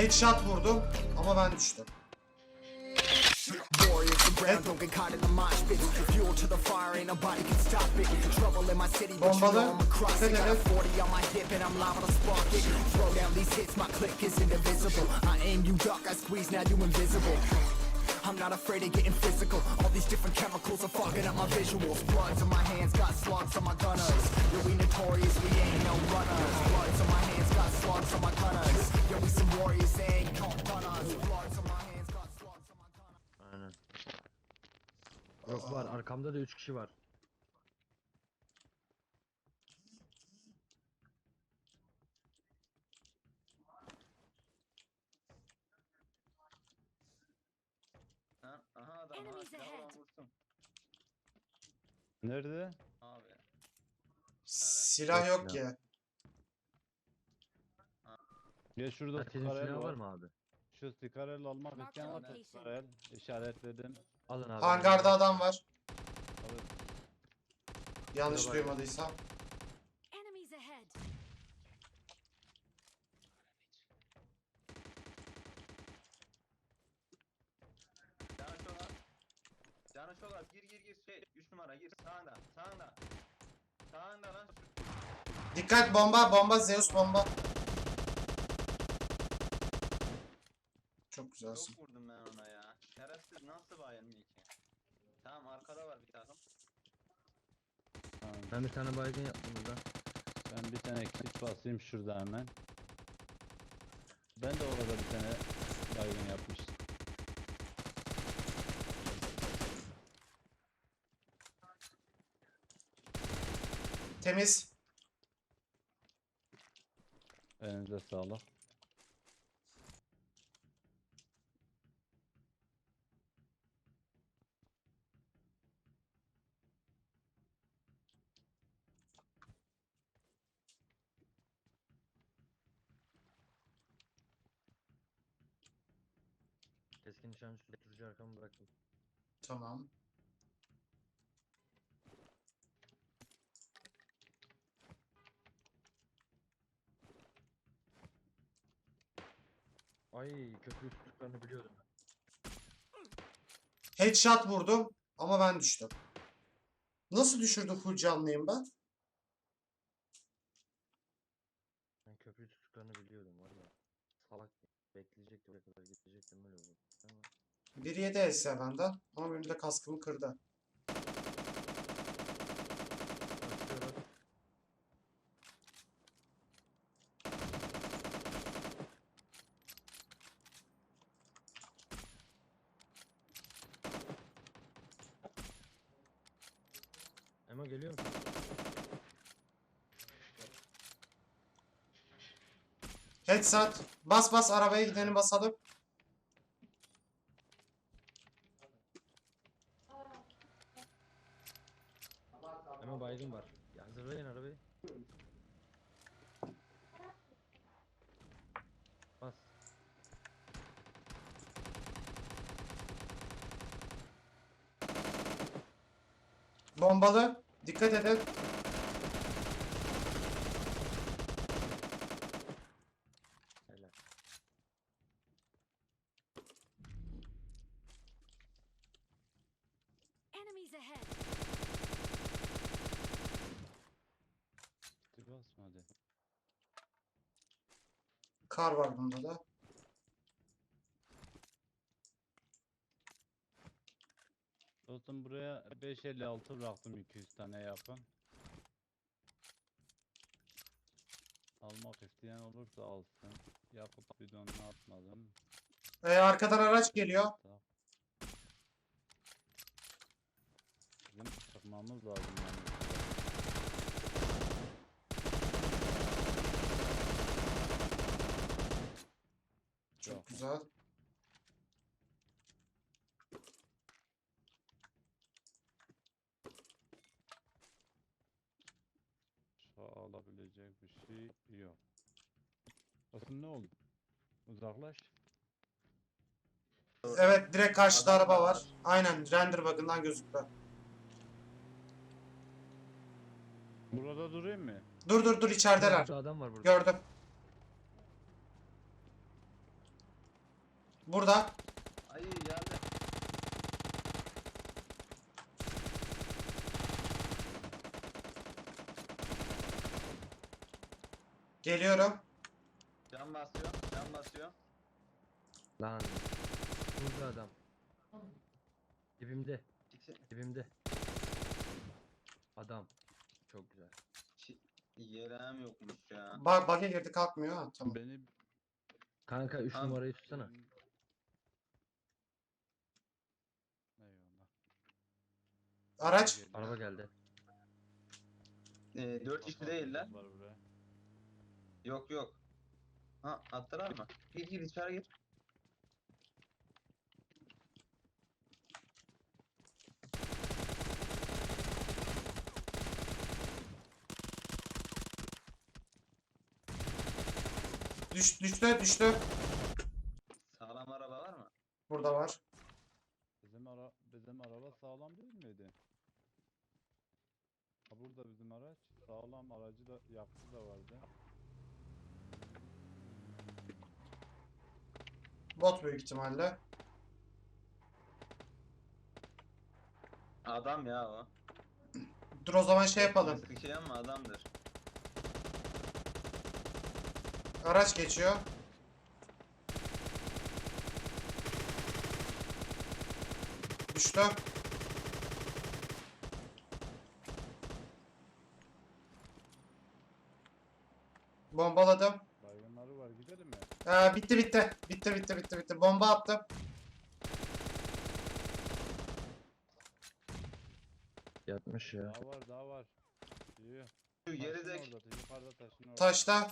Headshot vurdum ama ben düştüm. Warriors the ground, don't get caught in the mosh pit. Fuel to the fire, ain't nobody can stop it. Trouble in my city, but you know Bombalı. I'm across it. Dikkat Got a edin. 40 on my hip and I'm liable to spark it. Throw down these hits, my click is indivisible. I aim, you duck, I squeeze, now you invisible. I'm not afraid of getting physical. All these different chemicals are fogging up my visuals. Bloods on my hands, got slugs on my gunners. Yeah, we notorious, we ain't no runners. Bloods on my hands, got slugs on my gunners. Yeah, we some warriors, they ain't gon' run us. Bloods on my hands, got slugs on my gunners. Aynen. Yok var arkamda da 3 kişi var. Ha, aha adam ha Enemies silahla ahead. vursun. Nerede? Abi. Silah yok ki. Ya şurada Herkesin silahı var var. mı abi? Şu Skarel almak isteyen varsa location. Skarel işaretledim. Alın abi. Hangarda adam var. Yanlış Merhaba. duymadıysam. Enemies ahead. Canı çok az. Canı çok az. Gir gir gir şey. 3 numara gir. Sağında. Sağında. Sağında lan. Dikkat bomba bomba Zeus bomba. Çok güzelsin. Çok vurdum ben ona ya. Şerefsiz nasıl bayılmıyor ki? Tamam arkada var bir takım. Tamam. Ben bir tane baygın yaptım burada. Ben bir tane kit basayım şurada hemen. Ben de orada bir tane baygın yapmıştım. Temiz. Elinize sağlık. Keskin nişan tutucu arkamı bıraktım. Tamam. Ay köprü tuttuklarını biliyordum. ben. Headshot vurdum ama ben düştüm. Nasıl düşürdü full canlıyım ben? Ben köprü tuttuklarını biliyordum var ya. Salak bekleyecektim ne kadar gidecektim öyle oldu. Ama 1.7 else benden ama benim de kaskımı kırdı. Geliyor? Headshot. Bas bas arabaya gideni basalım. Emo baygın var. Ya hazırlayın arabayı. Bas. Bombalı. Dikkat edin. Helal. Enemies ahead. Hadi basma hadi. Kar var bunda da. Dostum buraya 556 bıraktım 200 tane yakın. Almak isteyen olursa alsın. Yakıp bidonunu atmadım. Ee, arkadan araç geliyor. Bizim çıkmamız lazım yani. Çok Yok. güzel. Şu alabilecek bir şey yok. Dostum ne oldu? Uzaklaş. Evet direkt karşıda Adam araba var. var. Aynen render bug'ından gözüktü. Burada durayım mı? Dur dur dur içerideler. Burada adam var burada. Gördüm. Burada. Ay geldi. Geliyorum. Can basıyor. Can basıyor. Lan. Burada adam. Dibimde. İki. Dibimde. Adam. Çok güzel. Yeleğim yokmuş ya. Bug, bug'e girdi kalkmıyor. Ha, tamam. Beni Kanka 3 Tamam. numarayı tutsana. Eyvallah. Araç. Araba geldi. Ee, dört kişi değiller. Var buraya. Yok yok. Ha attılar mı? Gir gir içeri gir. Düş, düştü düştü. Sağlam araba var mı? Burada var. Bizim ara bizim araba sağlam değil miydi? Ha burada bizim araç. Sağlam aracı da yakıtı da vardı. Bot büyük ihtimalle. Adam ya o. Dur o zaman şey yapalım. Sıkıyan mı adamdır. Araç geçiyor. Düştü. Bombaladım. Baygınları var gidelim mi? Ee, bitti bitti. Bitti bitti bitti bitti. Bomba attım. Yatmış ya. Daha var daha var. Gerizek. orada, yukarıda taşın orada. Taşta.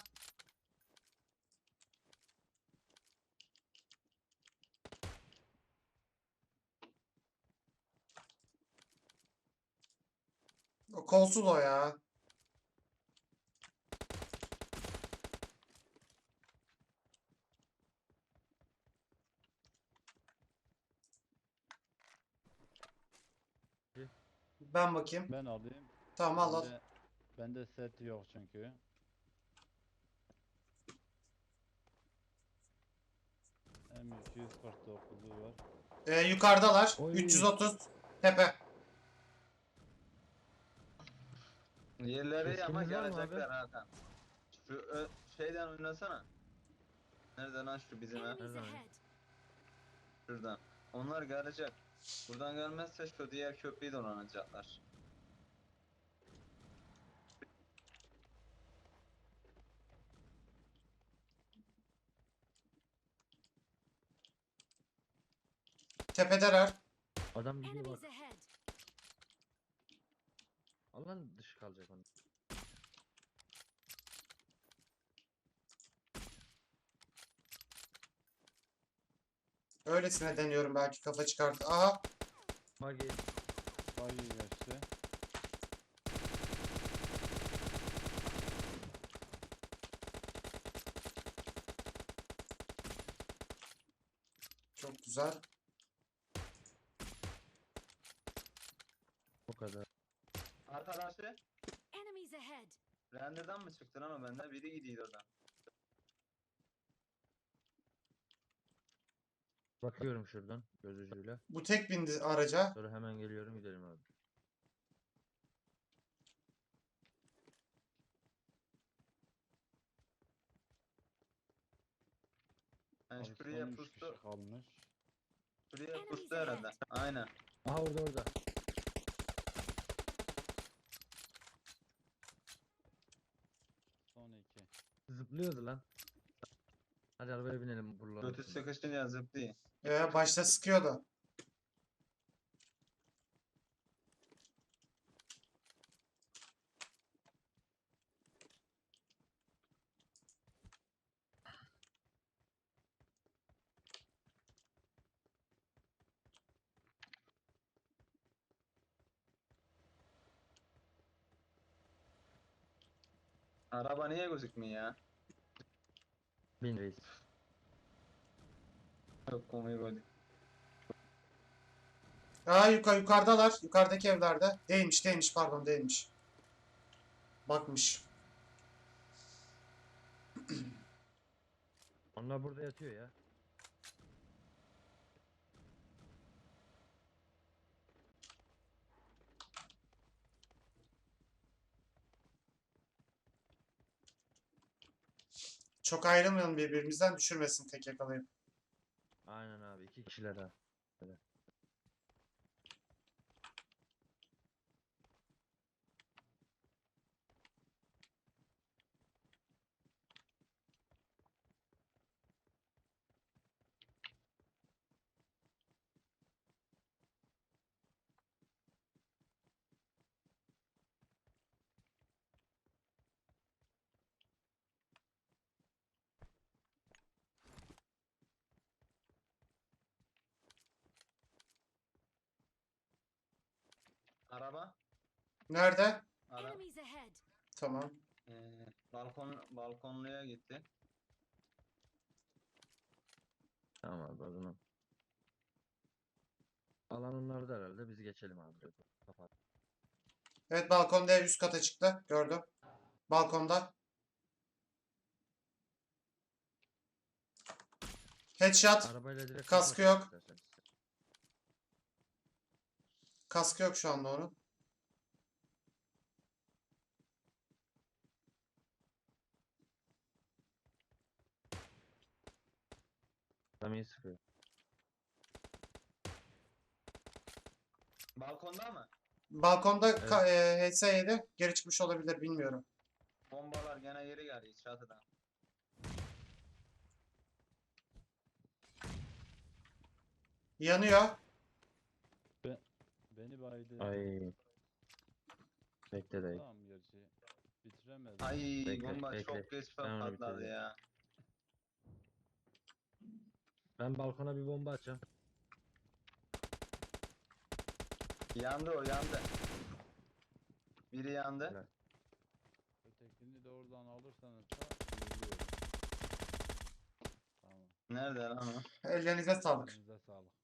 O kolsuz o ya. Ben bakayım. Ben alayım. Tamam al al. Bende, bende set yok çünkü. M249'u var. Ee, yukarıdalar. Oy. 330 tepe. Yerleri ama Sesiniz var mı abi? gelecekler Hakan. Şu ö- şeyden oynasana. Nereden lan şu bizim? Enemies ahead. Şuradan. Onlar gelecek. Buradan gelmezse şu diğer köprüyü dolanacaklar. Tepedeler. Adam gidiyor bak. Enemies ahead. Alan dışı kalacak onun. Öylesine deniyorum belki kafa çıkart. Aha. Magi. Bayi geçti. Çok güzel. O kadar. Arkadaşı Enemies ahead. render'dan mı çıktı lan o bende? Biri gidiyor oradan. Bakıyorum şuradan göz ucuyla. Bu tek bindi araca. Sonra hemen geliyorum gidelim abi. Şuraya son üç pustu. kalmış. Şuraya Enemies pustu herhalde. Aynen. Aha orada orada. Son iki. Zıplıyordu lan. Hadi arabaya binelim buralara. Götü sıkışınca zıplıyor. Ee, başta sıkıyordu. Araba niye gözükmüyor ya? Bin reis. Çok komik oldu. Aa yukarı yukarıdalar. Yukarıdaki evlerde. Değilmiş değilmiş pardon değilmiş. Bakmış. Onlar burada yatıyor ya. Çok ayrılmayalım birbirimizden düşürmesin tek yakalayıp. Aynen abi iki kişiler ha. Araba. Nerede? Ara. Enemies ahead. Tamam. Ee, balkon balkonluya gitti. Tamam abi o zaman. Alan onlarda herhalde biz geçelim abi. Kapat. Evet balkonda ev üst kata çıktı. Gördüm. Balkonda. Headshot. Arabayla direkt Kaskı kapatın yok. Kaskı yok şu anda onun. Adam iyi sıkıyor. Balkonda mı? Balkonda ka- e, HS yedi. Geri çıkmış olabilir bilmiyorum. Bombalar gene geri geldi çatıdan. Yanıyor. Beni baydı. Ay. Bekle dayı. Tamam gerçi. Bitiremez. Ay Bekle, bomba bekle. çok Ben onu patladı ya. Ben balkona bir bomba açacağım. Yandı o yandı. Biri yandı. Helal. Ötekini de oradan alırsanız da. Tamam. Nerede lan o? Ellerinize sağlık. Elinize sağlık.